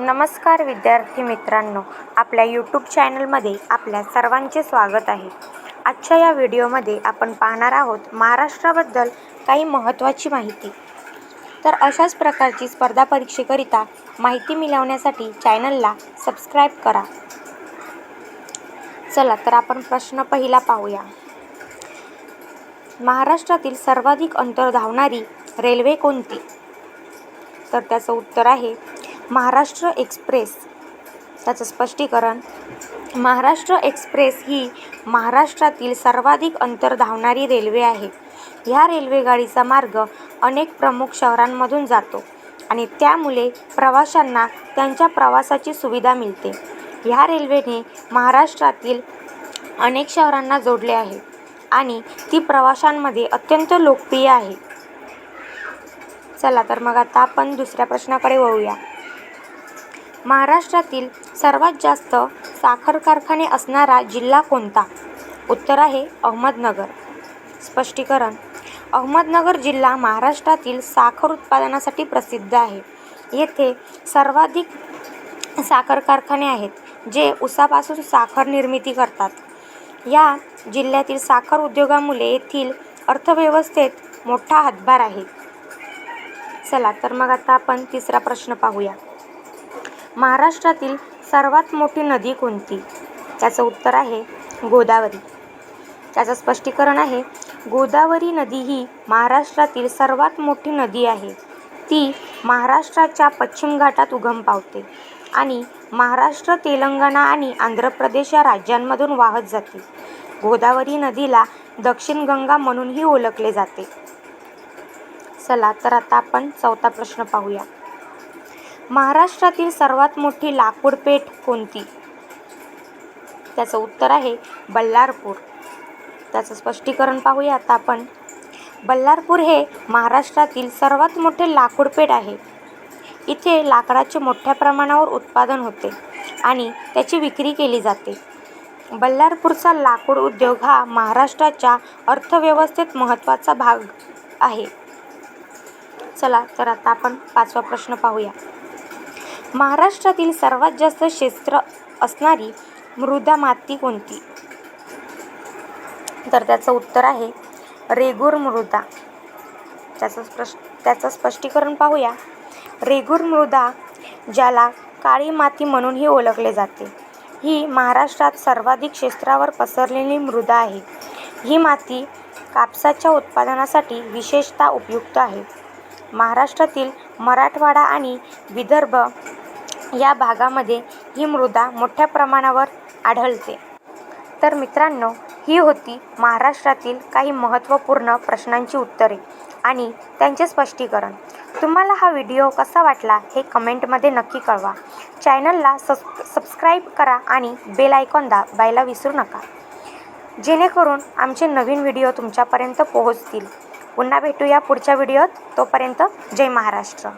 नमस्कार विद्यार्थी मित्रांनो आपल्या यूट्यूब चॅनलमध्ये आपल्या सर्वांचे स्वागत आहे. आजच्या या व्हिडिओमध्ये आपण पाहणार आहोत महाराष्ट्राबद्दल काही महत्त्वाची माहिती. तर अशाच प्रकारची स्पर्धा परीक्षेकरिता माहिती मिळवण्यासाठी चॅनलला सबस्क्राईब करा. चला तर आपण प्रश्न पहिला पाहूया. महाराष्ट्रातील सर्वाधिक अंतर धावणारी रेल्वे कोणती? तर त्याचं उत्तर आहे महाराष्ट्र एक्सप्रेस त्याचं स्पष्टीकरण महाराष्ट्र एक्सप्रेस ही महाराष्ट्रातील सर्वाधिक अंतर धावणारी रेल्वे आहे. ह्या रेल्वेगाडीचा मार्ग अनेक प्रमुख शहरांमधून जातो आणि त्यामुळे प्रवाशांना त्यांच्या प्रवासाची सुविधा मिळते. ह्या रेल्वेने महाराष्ट्रातील अनेक शहरांना जोडले आहे आणि ती प्रवाशांमध्ये अत्यंत लोकप्रिय आहे. चला तर मग आता आपण दुसऱ्या प्रश्नाकडे वळूया. महाराष्ट्रातील सर्वात जास्त साखर कारखाने असणारा जिल्हा कोणता? उत्तर आहे अहमदनगर. स्पष्टीकरण अहमदनगर जिल्हा महाराष्ट्रातील साखर उत्पादनासाठी प्रसिद्ध आहे. येथे सर्वाधिक साखर कारखाने आहेत जे उसापासून साखर निर्मिती करतात. या जिल्ह्यातील साखर उद्योगामुळे येथील अर्थव्यवस्थेत मोठा हातभार आहे. चला तर मग आता आपण तिसरा प्रश्न पाहूया. महाराष्ट्रातील सर्वात मोठी नदी कोणती? त्याचं उत्तर आहे गोदावरी. त्याचं स्पष्टीकरण आहे गोदावरी नदी ही महाराष्ट्रातील सर्वात मोठी नदी आहे. ती महाराष्ट्राच्या पश्चिम घाटात उगम पावते आणि महाराष्ट्र तेलंगणा आणि आंध्र प्रदेश या राज्यांमधून वाहत जाते. गोदावरी नदीला दक्षिण गंगा म्हणूनही ओळखले जाते. चला तर आता आपण चौथा प्रश्न पाहूया. महाराष्ट्रातील सर्वात मोठी लाकूड पेठ कोणती? त्याचं उत्तर आहे बल्लारपूर. त्याचं स्पष्टीकरण पाहूया आता आपण. बल्लारपूर हे महाराष्ट्रातील सर्वात मोठे लाकूड पेठ आहे. इथे लाकडाचे मोठ्या प्रमाणावर उत्पादन होते आणि त्याची विक्री केली जाते. बल्लारपूरचा लाकूड उद्योग हा महाराष्ट्राच्या अर्थव्यवस्थेत महत्त्वाचा भाग आहे. चला तर आता आपण पाचवा प्रश्न पाहूया. महाराष्ट्रातील सर्वात जास्त क्षेत्र असणारी मृदा माती कोणती? तर त्याचं उत्तर आहे रेगूर मृदा. त्याचं स्पष्ट त्याचं स्पष्टीकरण पाहूया. रेगूर मृदा ज्याला काळी माती म्हणूनही ओळखले जाते ही महाराष्ट्रात सर्वाधिक क्षेत्रावर पसरलेली मृदा आहे. ही माती कापसाच्या उत्पादनासाठी विशेषतः उपयुक्त आहे. महाराष्ट्रातील मराठवाडा आणि विदर्भ या भागामध्ये ही मृदा मोठ्या प्रमाणावर आढळते. तर मित्रांनो ही होती महाराष्ट्रातील काही महत्त्वपूर्ण प्रश्नांची उत्तरे आणि त्यांचे स्पष्टीकरण. तुम्हाला हा व्हिडिओ कसा वाटला हे कमेंटमध्ये नक्की कळवा. चॅनलला सबस् सबस्क्राईब करा आणि बेल आयकॉन दाबायला विसरू नका. जेणेकरून आमचे नवीन व्हिडिओ तुमच्यापर्यंत पोहोचतील. पुन्हा भेटूया पुढच्या व्हिडिओत. तोपर्यंत जय महाराष्ट्र.